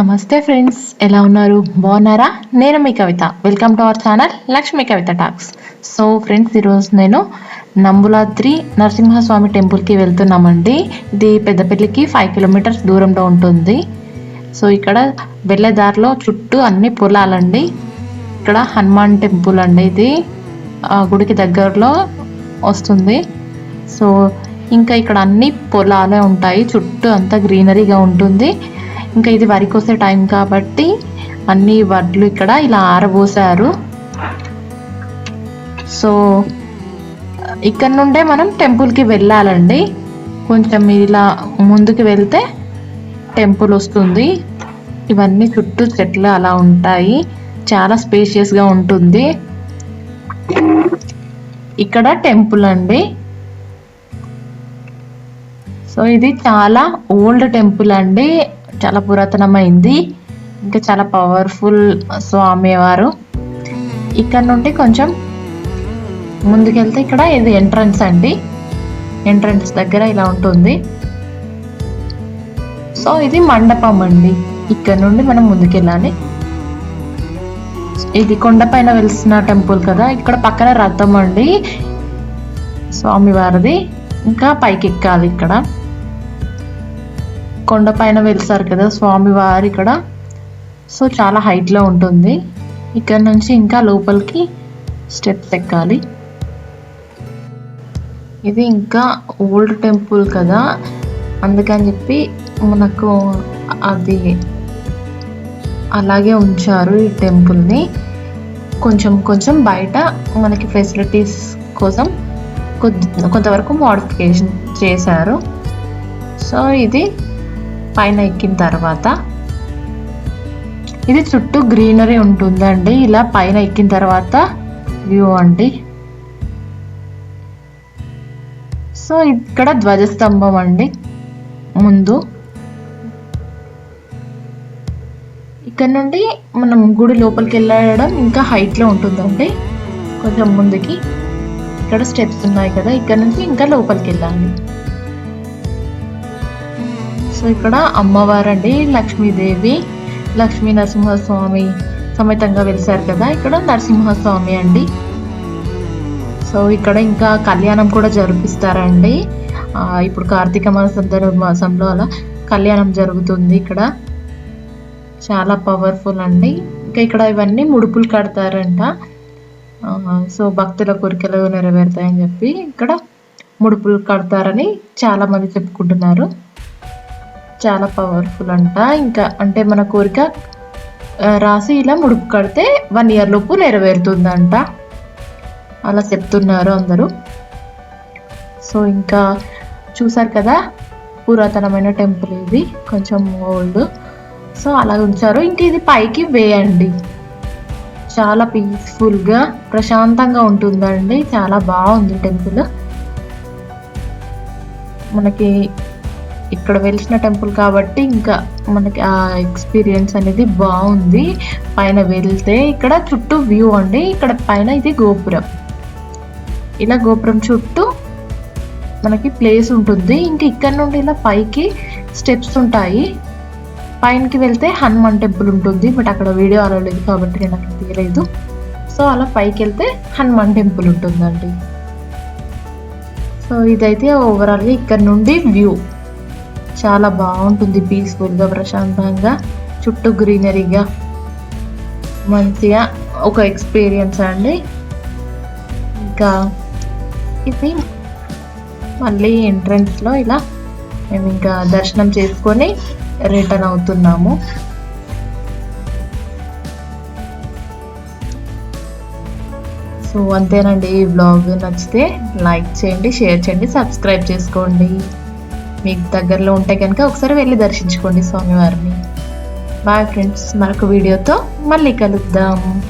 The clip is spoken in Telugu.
నమస్తే ఫ్రెండ్స్ ఎలా ఉన్నారు? బాగున్నారా? నేను మీ Kavitha. Welcome to our channel Lakshmi Kavitha talks so friends ఈరోజు నేను నంబులాద్రి నరసింహస్వామి టెంపుల్కి వెళ్తున్నామండి. ఇది పెద్దపల్లికి ఫైవ్ కిలోమీటర్స్ దూరంలో ఉంటుంది. సో ఇక్కడ వెళ్ళే దారిలో చుట్టూ అన్ని పొలాలండి. ఇక్కడ హనుమాన్ టెంపుల్ అండి ఇది. ఆ గుడికి దగ్గరలో వస్తుంది. సో ఇంకా ఇక్కడ అన్ని పొలాలే ఉంటాయి. చుట్టూ అంతా గ్రీనరీగా ఉంటుంది. ఇంకా ఇది వరి కోసే టైం కాబట్టి అన్ని వడ్లు ఇక్కడ ఇలా ఆరబోసారు. సో ఇక్కడ నుండే మనం టెంపుల్కి వెళ్ళాలండి. కొంచెం ఇలా ముందుకు వెళ్తే టెంపుల్ వస్తుంది. ఇవన్నీ చుట్టూ చెట్లు అలా ఉంటాయి. చాలా స్పేషియస్గా ఉంటుంది. ఇక్కడ టెంపుల్ అండి. సో ఇది చాలా ఓల్డ్ టెంపుల్ అండి. చాలా పురాతనమైంది. ఇంకా చాలా పవర్ఫుల్ స్వామివారు ఇక్కడ నుండి కొంచెం ముందుకెళ్తే ఇక్కడ ఇది ఎంట్రన్స్ అండి. ఎంట్రన్స్ దగ్గర ఇలా ఉంటుంది. సో ఇది మండపం అండి. ఇక్కడ నుండి మనం ముందుకెళ్ళాలి. ఇది కొండపైన వెలిసిన టెంపుల్ కదా. ఇక్కడ పక్కన రథం అండి. స్వామివారిది ఇంకా పైకి ఎక్కాలి ఇక్కడ. కొండపైన వెళ్తారు కదా స్వామివారి ఇక్కడ. సో చాలా హైట్లో ఉంటుంది. ఇక్కడ నుంచి ఇంకా లోపలికి స్టెప్స్ ఎక్కాలి. ఇది ఇంకా ఓల్డ్ టెంపుల్ కదా. అందుకని చెప్పి మనకు అది అలాగే ఉంచారు ఈ టెంపుల్ని కొంచెం కొంచెం బయట మనకి ఫెసిలిటీస్ కోసం కొద్ది కొంతవరకు మోడిఫికేషన్ చేశారు. సో ఇది పైన ఎక్కిన తర్వాత ఇది చుట్టూ గ్రీనరీ ఉంటుందండి. ఇలా పైన ఎక్కిన తర్వాత వ్యూ అండి. సో ఇక్కడ ధ్వజస్తంభం అండి. ముందు ఇక్కడ నుండి మనం గుడి లోపలికి వెళ్ళడం ఇంకా హైట్లో ఉంటుందండి. కొంచెం ముందుకి. ఇక్కడ స్టెప్స్ ఉన్నాయి కదా ఇక్కడ నుంచి ఇంకా లోపలికి వెళ్ళాలి. సో ఇక్కడ అమ్మవారండి లక్ష్మీదేవి లక్ష్మీ నరసింహస్వామి సమేతంగా వెలిసారు కదా. ఇక్కడ నరసింహస్వామి అండి. సో ఇక్కడ ఇంకా కళ్యాణం కూడా జరిపిస్తారండి. ఇప్పుడు కార్తీక మాసం మాసంలో అలా కళ్యాణం జరుగుతుంది ఇక్కడ. చాలా పవర్ఫుల్ అండి. ఇంకా ఇక్కడ ఇవన్నీ ముడుపులు కడతారంట. సో భక్తుల కోరికలు నెరవేరుతాయని చెప్పి ఇక్కడ ముడుపులు కడతారని చాలా మంది చెప్పుకుంటున్నారు. చాలా పవర్ఫుల్ అంట. ఇంకా అంటే మన కోరిక రాసి ఇలా ముడుపు కడితే వన్ ఇయర్ లోపు నెరవేరుతుందంట. అలా చెప్తున్నారు అందరూ. సో ఇంకా చూసారు కదా పురాతనమైన టెంపుల్ ఇది కొంచెం ఓల్డ్ సో అలా ఉంచారు. ఇంక ఇది పైకి వేయండి. చాలా పీస్ఫుల్గా ప్రశాంతంగా ఉంటుందండి. చాలా బాగుంది టెంపుల్ మనకి ఇక్కడ వెలిసిన టెంపుల్ కాబట్టి ఇంకా మనకి ఆ ఎక్స్పీరియన్స్ అనేది బాగుంది. పైన వెళ్తే ఇక్కడ చుట్టూ వ్యూ అండి. ఇక్కడ పైన ఇది గోపురం. ఇలా గోపురం చుట్టూ మనకి ప్లేస్ ఉంటుంది. ఇంకా ఇక్కడ నుండి ఇలా పైకి స్టెప్స్ ఉంటాయి. పైనకి వెళ్తే హనుమాన్ టెంపుల్ ఉంటుంది. బట్ అక్కడ వీడియో అలవలేదు కాబట్టి నేను అక్కడ తీయలేదు. సో అలా పైకి వెళ్తే హనుమాన్ టెంపుల్ ఉంటుందండి. సో ఇదైతే ఓవరాల్గా ఇక్కడ నుండి వ్యూ. చాలా బాగుంటుంది పీస్ఫుల్గా ప్రశాంతంగా చుట్టూ గ్రీనరీగా మంచిగా ఒక ఎక్స్పీరియన్స్ అండి. ఇంకా ఇది మళ్ళీ ఎంట్రన్స్లో ఇలా మేము ఇంకా దర్శనం చేసుకొని రిటర్న్ అవుతున్నాము. సో అంతేనండి ఈ బ్లాగ్ నచ్చితే లైక్ చేయండి షేర్ చేయండి సబ్స్క్రైబ్ చేసుకోండి. మీకు దగ్గరలో ఉంటే కనుక ఒకసారి వెళ్ళి దర్శించుకోండి స్వామివారిని. బాయ్ ఫ్రెండ్స్ మరొక వీడియోతో మళ్ళీ కలుద్దాం.